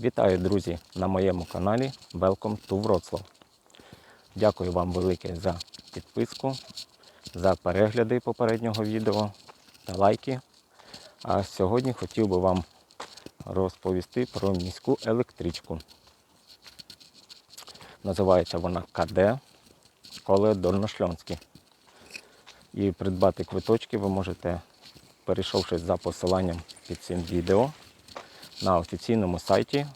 Вітаю, друзі, на моєму каналі Welcome to Wroclaw. Дякую вам велике за підписку, за перегляди попереднього відео та лайки. А сьогодні хотів би вам розповісти про міську електричку. Називається вона КД школи Дольношльонські. І придбати квиточки ви можете, перейшовши за посиланням під цим відео на офіційному сайті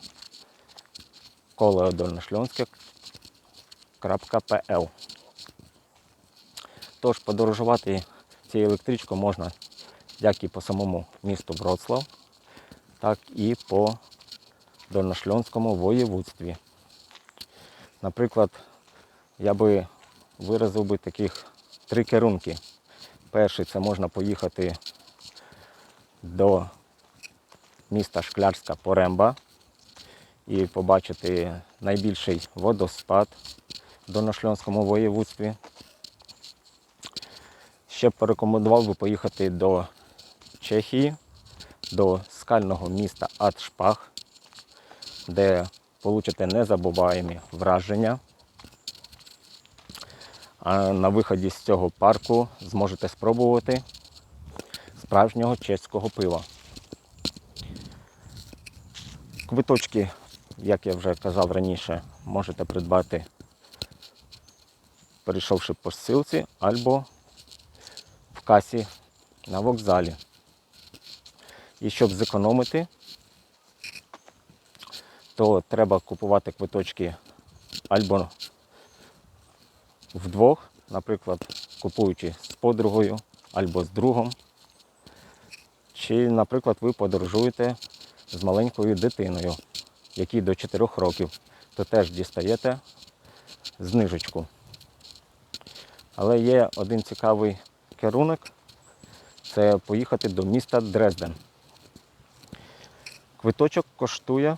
колеодольношльонське.пл. Тож подорожувати цією електричкою можна як і по самому місту Вроцлав, так і по Дольношльонському воєводстві. Наприклад, я би виразив би таких три керунки. Перший це можна поїхати до міста Шклярська Поремба і побачити найбільший водоспад в Доношльонському воєводстві. Ще б порекомендував би поїхати до Чехії, до скального міста Атшпах, де получите незабуваємі враження. А на виході з цього парку зможете спробувати справжнього чеського пива. Квиточки, як я вже казав раніше, можете придбати, перейшовши по ссилці, або в касі на вокзалі. І щоб зекономити, то треба купувати квиточки або вдвох, наприклад, купуючи з подругою або з другом. Чи, наприклад, ви подорожуєте з маленькою дитиною, якій до 4 років, то теж дістаєте знижечку. Але є один цікавий керунок це поїхати до міста Дрезден. Квиточок коштує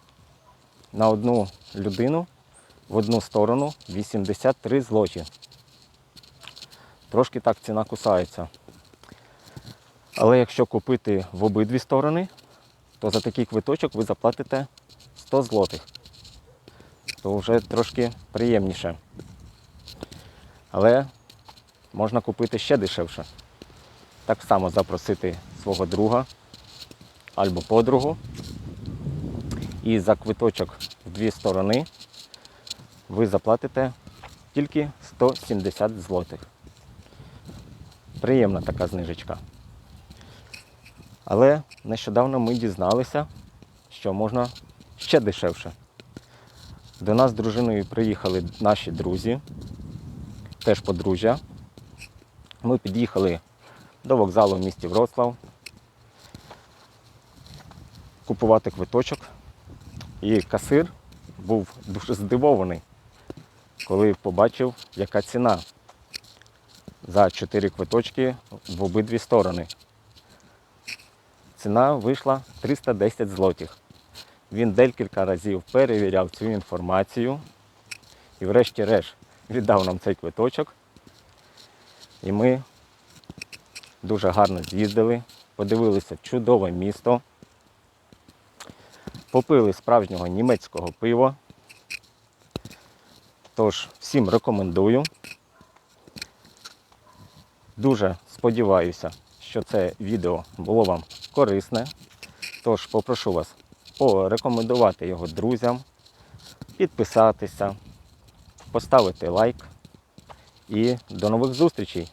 на одну людину в одну сторону 83 злоті. Трошки так ціна кусається. Але якщо купити в обидві сторони, то за такий квиточок ви заплатите 100 злотих. То вже трошки приємніше. Але можна купити ще дешевше. Так само запросити свого друга або подругу. І за квиточок в дві сторони ви заплатите тільки 170 злотих. Приємна така знижечка. Але нещодавно ми дізналися, що можна ще дешевше. До нас з дружиною приїхали наші друзі, теж подружжя. Ми під'їхали до вокзалу в місті Вроцлав купувати квиточок. І касир був дуже здивований, коли побачив, яка ціна за 4 квиточки в обидві сторони. Ціна вийшла 310 злотих. Він декілька разів перевіряв цю інформацію і врешті-решт віддав нам цей квиточок. І ми дуже гарно з'їздили, подивилися чудове місто, попили справжнього німецького пива. Тож всім рекомендую. Дуже сподіваюся, що це відео було вам корисне. Тож попрошу вас порекомендувати його друзям, підписатися, поставити лайк. І до нових зустрічей!